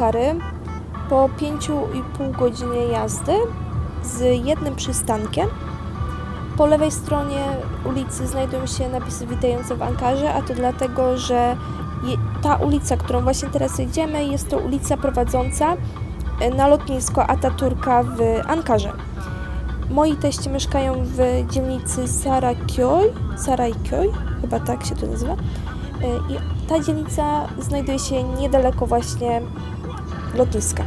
Ankary po 5,5 godzinie jazdy z jednym przystankiem. Po lewej stronie ulicy znajdują się napisy witające w Ankarze, a to dlatego, że ta ulica, którą właśnie teraz jedziemy, jest to ulica prowadząca e, na lotnisko Ataturka w Ankarze. Moi teście mieszkają w dzielnicy Saraköy, Sarayköy, chyba tak się to nazywa. E, I ta dzielnica znajduje się niedaleko właśnie lotniska.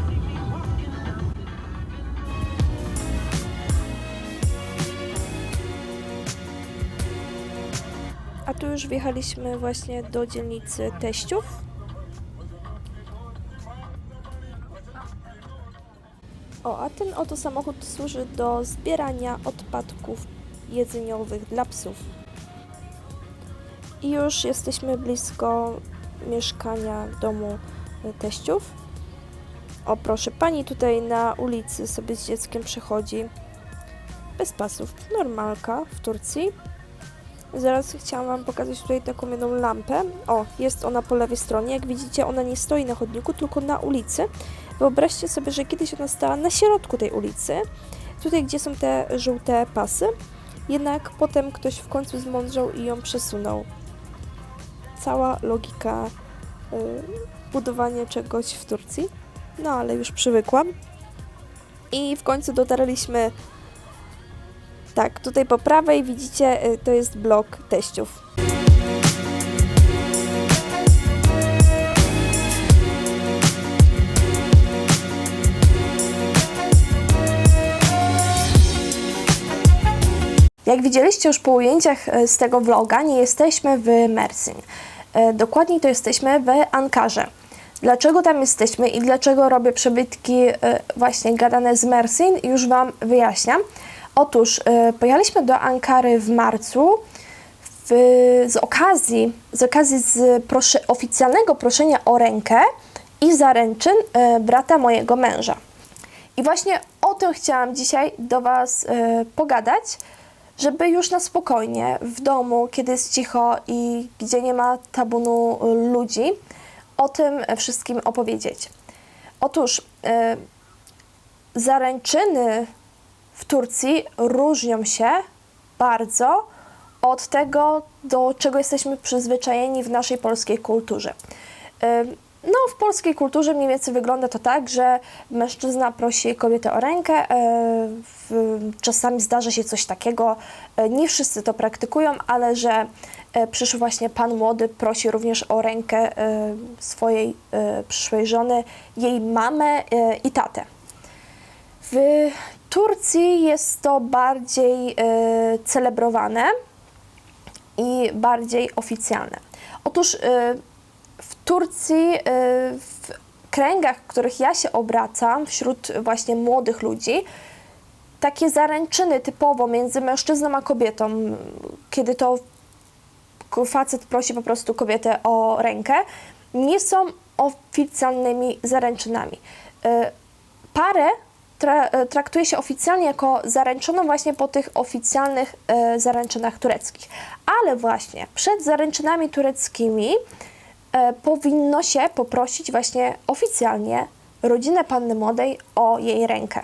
A tu już wjechaliśmy właśnie do dzielnicy teściów. O, a ten oto samochód służy do zbierania odpadków jedzeniowych dla psów. I już jesteśmy blisko mieszkania domu teściów. O proszę, pani tutaj na ulicy sobie z dzieckiem przechodzi bez pasów. Normalka w Turcji. Zaraz chciałam Wam pokazać tutaj taką jedną lampę. O, jest ona po lewej stronie. Jak widzicie, ona nie stoi na chodniku, tylko na ulicy. Wyobraźcie sobie, że kiedyś ona stała na środku tej ulicy. Tutaj, gdzie są te żółte pasy. Jednak potem ktoś w końcu zmądrzał i ją przesunął cała logika y, budowania czegoś w Turcji. No ale już przywykłam. I w końcu dotarliśmy. Tak, tutaj po prawej widzicie, y, to jest blok teściów. Jak widzieliście już po ujęciach e, z tego vloga, nie jesteśmy w Mersin. E, Dokładniej to jesteśmy w Ankarze. Dlaczego tam jesteśmy i dlaczego robię przebytki e, właśnie gadane z Mersin, już Wam wyjaśniam. Otóż e, pojechaliśmy do Ankary w marcu w, z okazji, z okazji z prosze, oficjalnego proszenia o rękę i zaręczyn e, brata mojego męża. I właśnie o tym chciałam dzisiaj do Was pogadać, żeby już na spokojnie w domu, kiedy jest cicho i gdzie nie ma tabunu ludzi, o tym wszystkim opowiedzieć. Otóż e, zaręczyny w Turcji różnią się bardzo od tego, do czego jesteśmy przyzwyczajeni w naszej polskiej kulturze. Ym, No, w polskiej kulturze mniej więcej wygląda to tak, że mężczyzna prosi kobietę o rękę. e, w- Czasami zdarza się coś takiego, e, nie wszyscy to praktykują, ale że e, przyszły właśnie pan młody prosi również o rękę e, swojej e, przyszłej żony, jej mamę e, i tatę. W Turcji jest to bardziej e, celebrowane i bardziej oficjalne. Otóż e, w Turcji, e, w kręgach, w których ja się obracam, wśród właśnie młodych ludzi, takie zaręczyny typowo między mężczyzną a kobietą, kiedy to facet prosi po prostu kobietę o rękę, nie są oficjalnymi zaręczynami. E, Parę tra- e, traktuje się oficjalnie jako zaręczoną właśnie po tych oficjalnych e, zaręczynach tureckich. Ale właśnie przed zaręczynami tureckimi powinno się poprosić właśnie oficjalnie rodzinę panny młodej o jej rękę.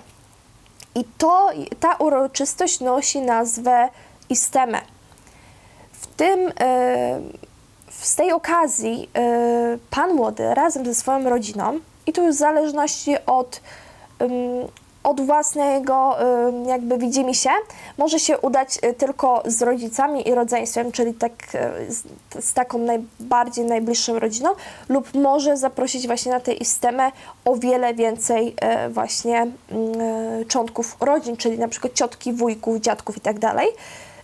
I to, ta uroczystość nosi nazwę isteme. Tym, e, z tej okazji e, pan młody razem ze swoją rodziną, i to już w zależności od, od własnego jakby widzimy się może się udać y, tylko z rodzicami i rodzeństwem, czyli tak z, z taką najbardziej najbliższą rodziną lub może zaprosić właśnie na tę istemę o wiele więcej właśnie y, członków rodzin, czyli na przykład ciotki, wujków, dziadków i tak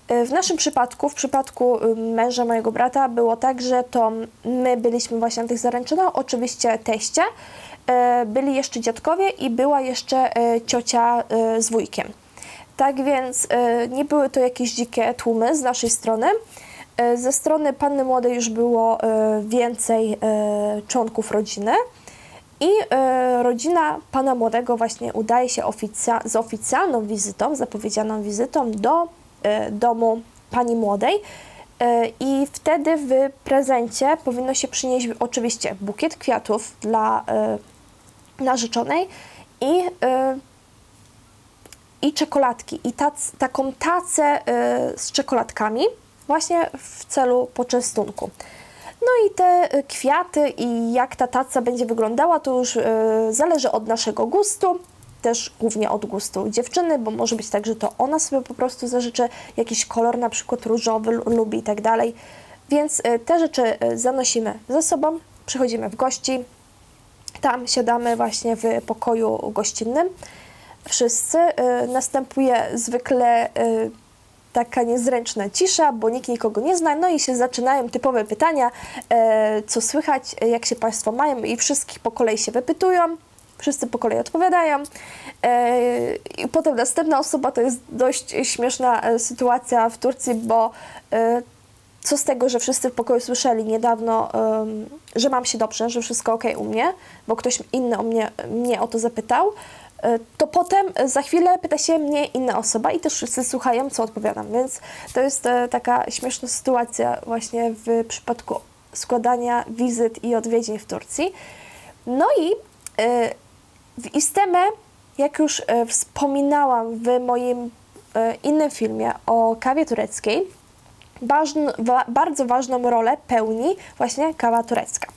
W naszym przypadku, w przypadku męża mojego brata, było tak, że to my byliśmy właśnie na tych zaręczynach, oczywiście teście, y, byli jeszcze dziadkowie i była jeszcze y, ciocia z wujkiem. Tak więc nie były to jakieś dzikie tłumy z naszej strony. Ze strony panny młodej już było więcej członków rodziny. I y, rodzina pana młodego właśnie udaje się oficja- z oficjalną wizytą, zapowiedzianą wizytą do domu pani młodej. Y, I wtedy w prezencie powinno się przynieść oczywiście bukiet kwiatów dla y, narzeczonej i, i czekoladki. I tac, taką tacę z czekoladkami właśnie w celu poczęstunku. No i te kwiaty i jak ta taca będzie wyglądała, to już zależy od naszego gustu, też głównie od gustu dziewczyny, bo może być tak, że to ona sobie po prostu zażyczy jakiś kolor, na przykład różowy lu- lubi i tak dalej. Więc y, te rzeczy y, zanosimy ze sobą, przychodzimy w gości, tam siadamy właśnie w pokoju gościnnym. Wszyscy. Y, Następuje zwykle taka niezręczna cisza, bo nikt nikogo nie zna, no i się zaczynają typowe pytania, co słychać, jak się Państwo mają i wszystkich po kolei się wypytują, wszyscy po kolei odpowiadają e, i potem następna osoba, to jest dość śmieszna e, sytuacja w Turcji, bo e, co z tego, że wszyscy w pokoju słyszeli niedawno, że mam się dobrze, że wszystko ok u mnie, bo ktoś inny o mnie, mnie o to zapytał, to potem za chwilę pyta się mnie inna osoba i też wszyscy słuchają, co odpowiadam. Więc to jest taka śmieszna sytuacja właśnie w przypadku składania wizyt i odwiedzin w Turcji. No i w Istemę, jak już e, wspominałam w moim e, innym filmie o kawie tureckiej, ważn, wa, bardzo ważną rolę pełni właśnie kawa turecka,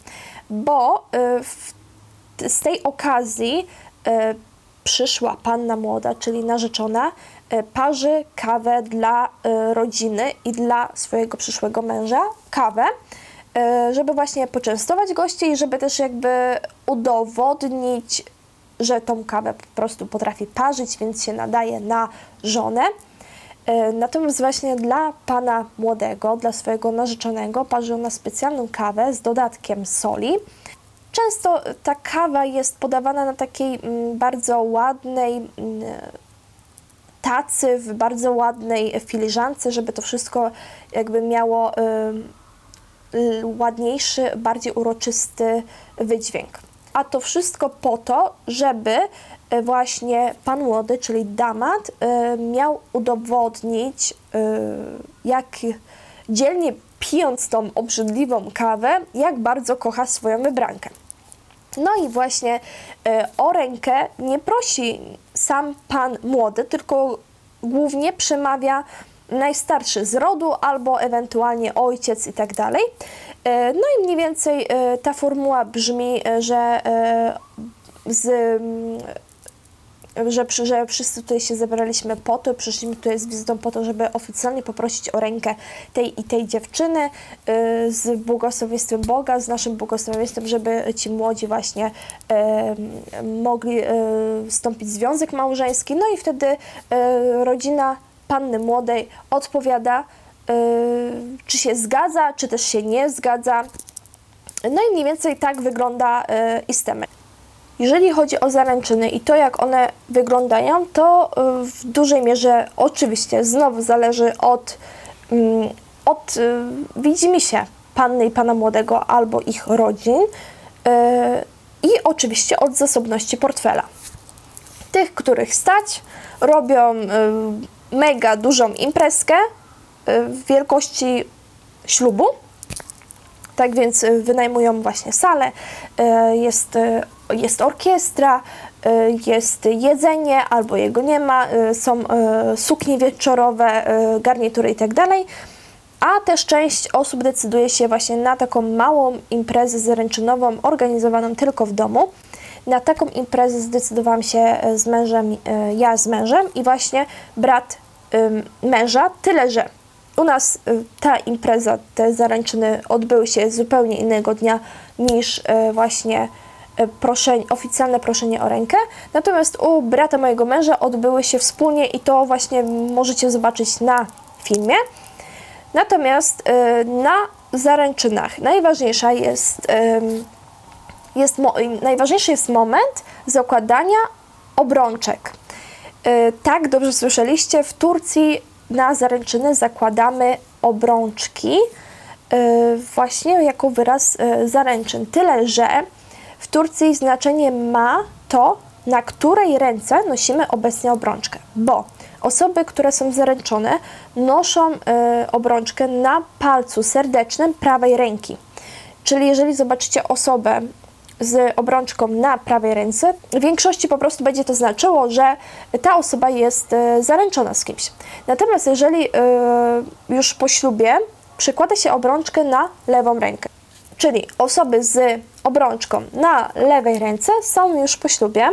bo y, w, z tej okazji przyszła panna młoda, czyli narzeczona, parzy kawę dla rodziny i dla swojego przyszłego męża, kawę, żeby właśnie poczęstować gości i żeby też jakby udowodnić, że tą kawę po prostu potrafi parzyć, więc się nadaje na żonę. E, Natomiast właśnie dla pana młodego, dla swojego narzeczonego parzy ona specjalną kawę z dodatkiem soli. Często ta kawa jest podawana na takiej mm, bardzo ładnej mm, tacy, w bardzo ładnej filiżance, żeby to wszystko jakby miało ładniejszy, bardziej uroczysty wydźwięk. A to wszystko po to, żeby e, właśnie pan młody, czyli damat, e, miał udowodnić, e, jak dzielnie pijąc tą obrzydliwą kawę, jak bardzo kocha swoją wybrankę. No i właśnie o rękę nie prosi sam pan młody, tylko głównie przemawia najstarszy z rodu albo ewentualnie ojciec i tak dalej. E, No i mniej więcej e, ta formuła brzmi, e, że z mm, że, że wszyscy tutaj się zebraliśmy po to, przyszliśmy tutaj z wizytą po to, żeby oficjalnie poprosić o rękę tej i tej dziewczyny y, z błogosławieństwem Boga, z naszym błogosławieństwem, żeby ci młodzi właśnie y, mogli y, wstąpić w związek małżeński. No i wtedy y, rodzina panny młodej odpowiada, czy się zgadza, czy też się nie zgadza. No i mniej więcej tak wygląda y, istemy. Jeżeli chodzi o zaręczyny i to, jak one wyglądają, to y, w dużej mierze oczywiście znowu zależy od, mm, od y, widzimy się panny i pana młodego albo ich rodzin y, i oczywiście od zasobności portfela. Tych, których stać, robią y, mega dużą imprezkę y, wielkości ślubu. Tak więc y, wynajmują właśnie salę, y, jest, y, jest orkiestra, y, jest jedzenie albo jego nie ma, y, są y, suknie wieczorowe, y, garnitury itd. A też część osób decyduje się właśnie na taką małą imprezę zaręczynową organizowaną tylko w domu. na taką imprezę zdecydowałam się z mężem, ja z mężem i właśnie brat męża, tyle że u nas y, ta impreza, te zaręczyny odbyły się zupełnie innego dnia niż y, właśnie y, oficjalne proszenie o rękę. Natomiast u brata mojego męża odbyły się wspólnie i to właśnie możecie zobaczyć na filmie. Natomiast na zaręczynach najważniejsza jest, jest najważniejszy jest moment zakładania obrączek. Tak, dobrze słyszeliście, w Turcji na zaręczyny zakładamy obrączki y, właśnie jako wyraz y, zaręczyn. Tyle, że w Turcji znaczenie ma to, na której ręce nosimy obecnie obrączkę, bo osoby, które są zaręczone, noszą y, obrączkę na palcu serdecznym prawej ręki. Czyli jeżeli zobaczycie osobę z obrączką na prawej ręce, w większości po prostu będzie to znaczyło, że ta osoba jest e, zaręczona z kimś. Natomiast jeżeli e, już po ślubie przykłada się obrączkę na lewą rękę, czyli osoby z obrączką na lewej ręce są już po ślubie,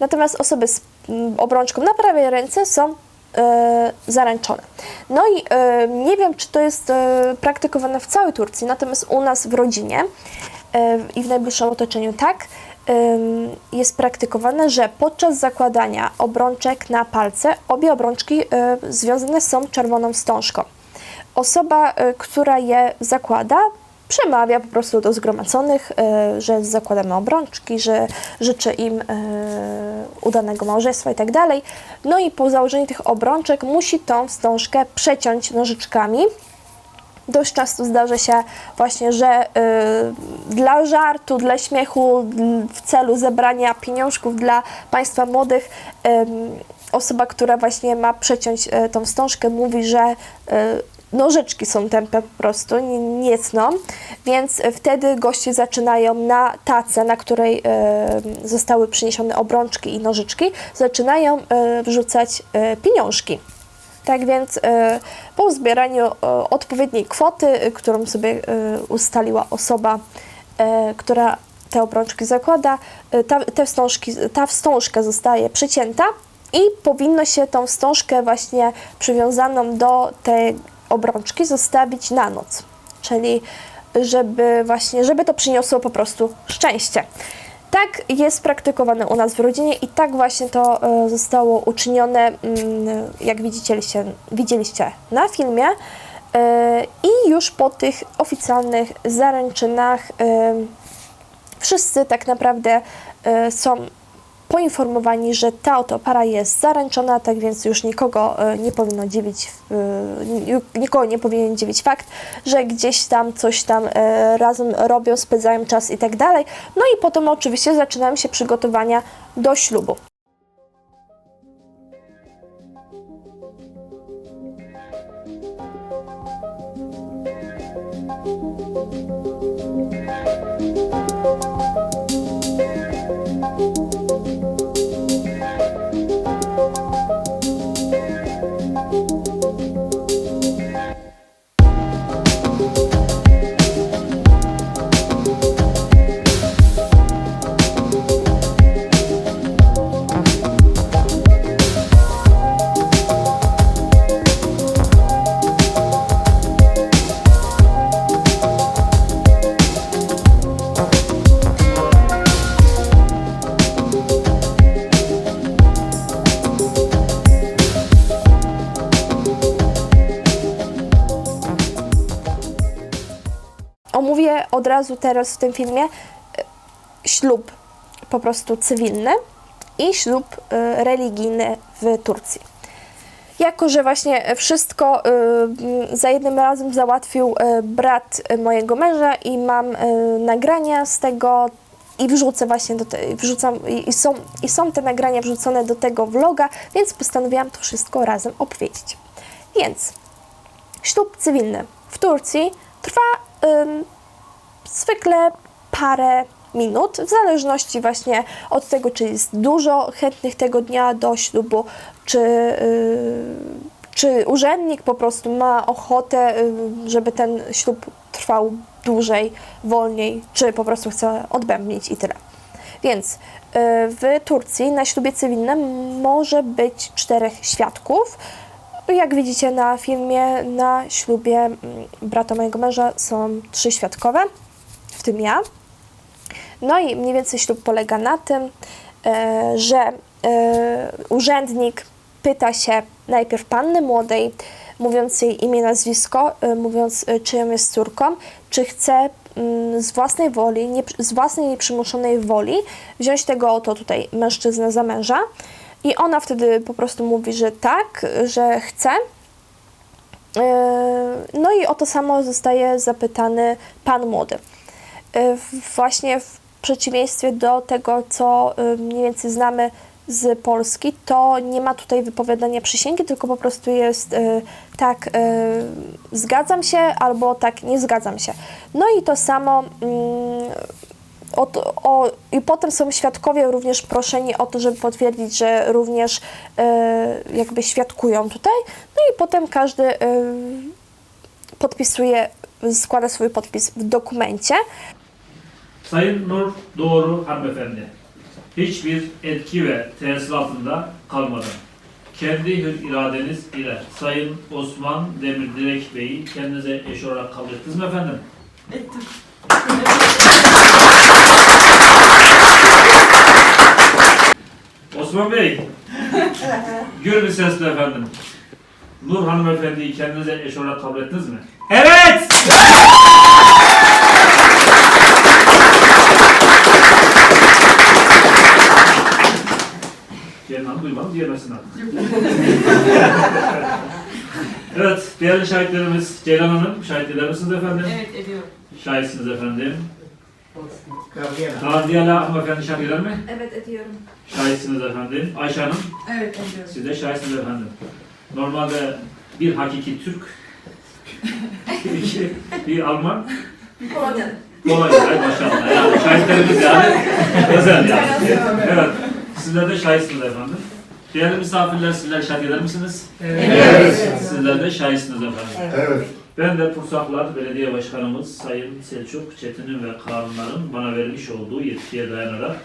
natomiast osoby z mm, obrączką na prawej ręce są e, zaręczone. No i nie wiem, czy to jest praktykowane w całej Turcji, natomiast u nas w rodzinie i w najbliższym otoczeniu tak jest praktykowane, że podczas zakładania obrączek na palce obie obrączki e, związane są czerwoną wstążką. Osoba, e, która je zakłada, przemawia po prostu do zgromadzonych, e, że zakładamy obrączki, że życzy im e, udanego małżeństwa i tak dalej. No i po założeniu tych obrączek musi tą wstążkę przeciąć nożyczkami. Dość często zdarza się właśnie, że y, dla żartu, dla śmiechu, w celu zebrania pieniążków dla państwa młodych, ym, osoba, która właśnie ma przeciąć y, tą wstążkę, mówi, że y, nożyczki są tępe po prostu, nie, nie cną, więc y, wtedy goście zaczynają na tacę, na której y, zostały przyniesione obrączki i nożyczki, zaczynają y, wrzucać y, pieniążki. Tak więc y, po zbieraniu y, odpowiedniej kwoty, y, którą sobie ustaliła osoba, która te obrączki zakłada, ta, te wstążki, ta wstążka zostaje przycięta i powinno się tą wstążkę właśnie przywiązaną do tej obrączki zostawić na noc. Czyli żeby właśnie, żeby to przyniosło po prostu szczęście. Tak jest praktykowane u nas w rodzinie i tak właśnie to e, zostało uczynione, mm, jak widzieliście, widzieliście na filmie. E, I już po tych oficjalnych zaręczynach e, wszyscy tak naprawdę są poinformowani, że ta oto para jest zaręczona, tak więc już nikogo e, nie powinno dziwić, e, ni- nikogo nie powinien dziwić fakt, że gdzieś tam coś tam e, razem robią, spędzają czas i tak dalej. No i potem oczywiście zaczynają się przygotowania do ślubu. Od razu teraz w tym filmie e, ślub po prostu cywilny i ślub e, religijny w Turcji. Jako, że właśnie wszystko m, za jednym razem załatwił brat mojego męża i mam nagrania z tego i wrzucę właśnie do te, wrzucam i, są, i są te nagrania wrzucone do tego vloga, więc postanowiłam to wszystko razem opowiedzieć. Więc ślub cywilny w Turcji trwa zwykle parę minut, w zależności właśnie od tego, czy jest dużo chętnych tego dnia do ślubu, czy, yy, czy urzędnik po prostu ma ochotę, yy, żeby ten ślub trwał dłużej, wolniej, czy po prostu chce odbębnić i tyle. Więc y, w Turcji na ślubie cywilnym może być czterech świadków. Jak widzicie na filmie, na ślubie mm, brata mojego męża są trzy świadkowie, w tym ja. No i mniej więcej ślub polega na tym, e, że e, urzędnik pyta się najpierw panny młodej, mówiąc jej imię, nazwisko, e, mówiąc czyją jest córką, czy chce mm, z własnej woli, nie, z własnej nieprzymuszonej woli wziąć tego oto tutaj mężczyznę za męża. I ona wtedy po prostu mówi, że tak, że chce. No i o to samo zostaje zapytany pan młody. W- Właśnie w przeciwieństwie do tego, co e, mniej więcej znamy z Polski, to nie ma tutaj wypowiadania przysięgi, tylko po prostu jest e, tak, zgadzam się albo tak, nie zgadzam się. No i to samo mm, o, o, I potem są świadkowie również proszeni o to, żeby potwierdzić, że również jakby świadkują tutaj. No i potem każdy podpisuje, składa swój podpis w dokumencie. Sayın Nur Doğru hanımefendi, hiçbir etki ve tesir altında kalmadan kendi hür iradeniz ile Sayın Osman Demirdirek Bey'i kendinize eş olarak kabul ettiniz mi efendim? Ettim. Osman Bey, gür bir sesle efendim. Nur hanımefendiyi kendinize eş olarak kabul ettiniz mi? Evet! Duymadım diyemezsin artık. evet, değerli şahitlerimiz Ceylan Hanım, şahit eder misiniz efendim? Evet ediyorum. Şahitsiniz efendim. Gardiyala hanımefendi şahit eder mi? Evet ediyorum. Şahitsiniz efendim. Ayşe Hanım, Evet ediyorum. siz de şahitsiniz efendim. Normalde bir hakiki Türk, iki, bir Alman. Polonya, ay maşallah. Yani şahitlerimiz yani özel yani. Evet, sizler de şahitsiniz efendim. Değerli misafirler, sizler şahit eder misiniz? Evet. Sizler de şahitsiniz efendim. Evet. Ben de Pursaklar Belediye Başkanımız Sayın Selçuk Çetin'in ve Kanunların bana vermiş olduğu yetkiye dayanarak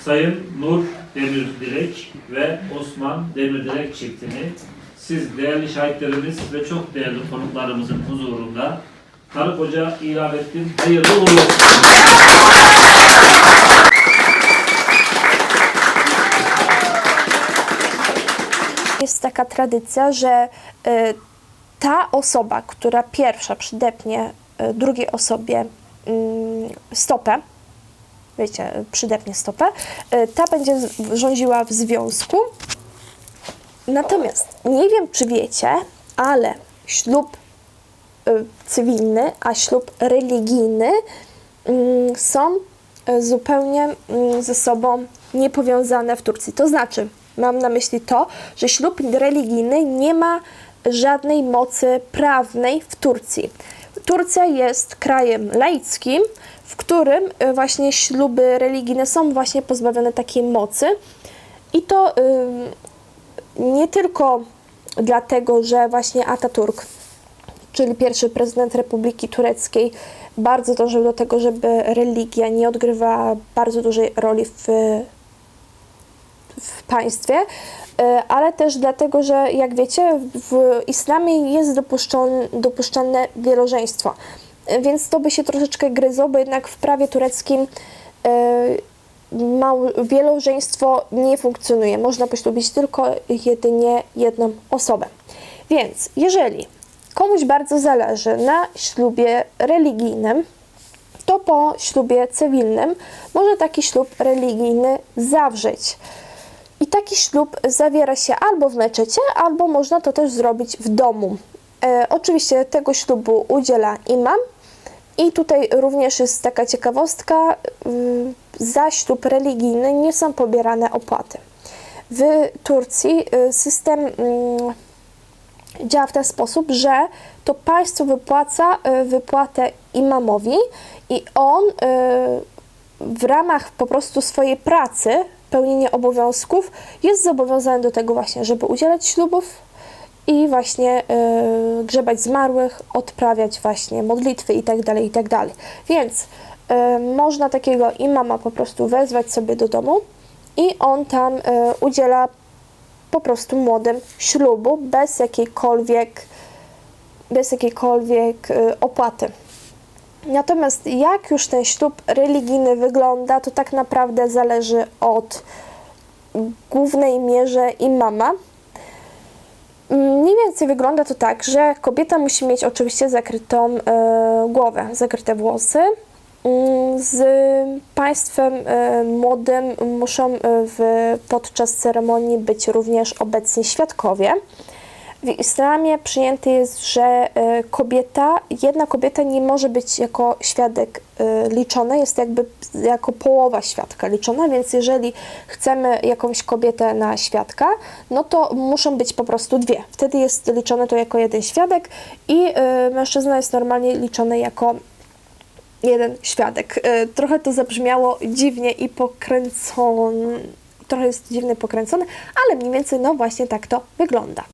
Sayın Nur Demirdirek ve Osman Demirdirek çiftini siz değerli şahitlerimiz ve çok değerli konuklarımızın huzurunda karı koca ilan ettim. Hayırlı uğurlu olsun. Jest taka tradycja, że e, ta osoba, która pierwsza przydepnie e, drugiej osobie mm, stopę, wiecie, przydepnie stopę, e, ta będzie rządziła w związku. Natomiast nie wiem, czy wiecie, ale ślub cywilny, a ślub religijny mm, są zupełnie mm, ze sobą niepowiązane w Turcji. To znaczy, mam na myśli to, że ślub religijny nie ma żadnej mocy prawnej w Turcji. Turcja jest krajem laickim, w którym e, właśnie śluby religijne są właśnie pozbawione takiej mocy. I to ym, nie tylko dlatego, że właśnie Ataturk czyli pierwszy prezydent Republiki Tureckiej, bardzo dążył do tego, żeby religia nie odgrywała bardzo dużej roli w, w państwie, e, ale też dlatego, że jak wiecie, w islamie jest dopuszczone, dopuszczalne wielożeństwo. E, Więc to by się troszeczkę gryzło, bo jednak w prawie tureckim e, mał, wielożeństwo nie funkcjonuje. Można poślubić tylko jedynie jedną osobę. Więc jeżeli komuś bardzo zależy na ślubie religijnym, to po ślubie cywilnym może taki ślub religijny zawrzeć. I taki ślub zawiera się albo w meczecie, albo można to też zrobić w domu. E, oczywiście tego ślubu udziela imam. I tutaj również jest taka ciekawostka, y, za ślub religijny nie są pobierane opłaty. W Turcji y, system mm, działa w ten sposób, że to państwo wypłaca y, wypłatę imamowi i on y, w ramach po prostu swojej pracy, pełnienia obowiązków, jest zobowiązany do tego właśnie, żeby udzielać ślubów i właśnie y, grzebać zmarłych, odprawiać właśnie modlitwy itd., itd. Więc e, można takiego imama po prostu wezwać sobie do domu i on tam e, udziela po prostu młodym ślubu bez jakiejkolwiek, bez jakiejkolwiek e, opłaty. Natomiast jak już ten ślub religijny wygląda, to tak naprawdę zależy od głównej mierze imama. Mniej więcej wygląda to tak, że kobieta musi mieć oczywiście zakrytą e, głowę, zakryte włosy. Mm, Z państwem e, młodym muszą e, w, podczas ceremonii być również obecni świadkowie. W islamie przyjęte jest, że e, kobieta, jedna kobieta nie może być jako świadek e, liczona, jest jakby jako połowa świadka liczona, więc jeżeli chcemy jakąś kobietę na świadka, no to muszą być po prostu dwie. Wtedy jest liczone to jako jeden świadek i e, mężczyzna jest normalnie liczony jako jeden świadek. Trochę to zabrzmiało dziwnie i pokręcone, trochę jest dziwnie pokręcone, ale mniej więcej no właśnie tak to wygląda.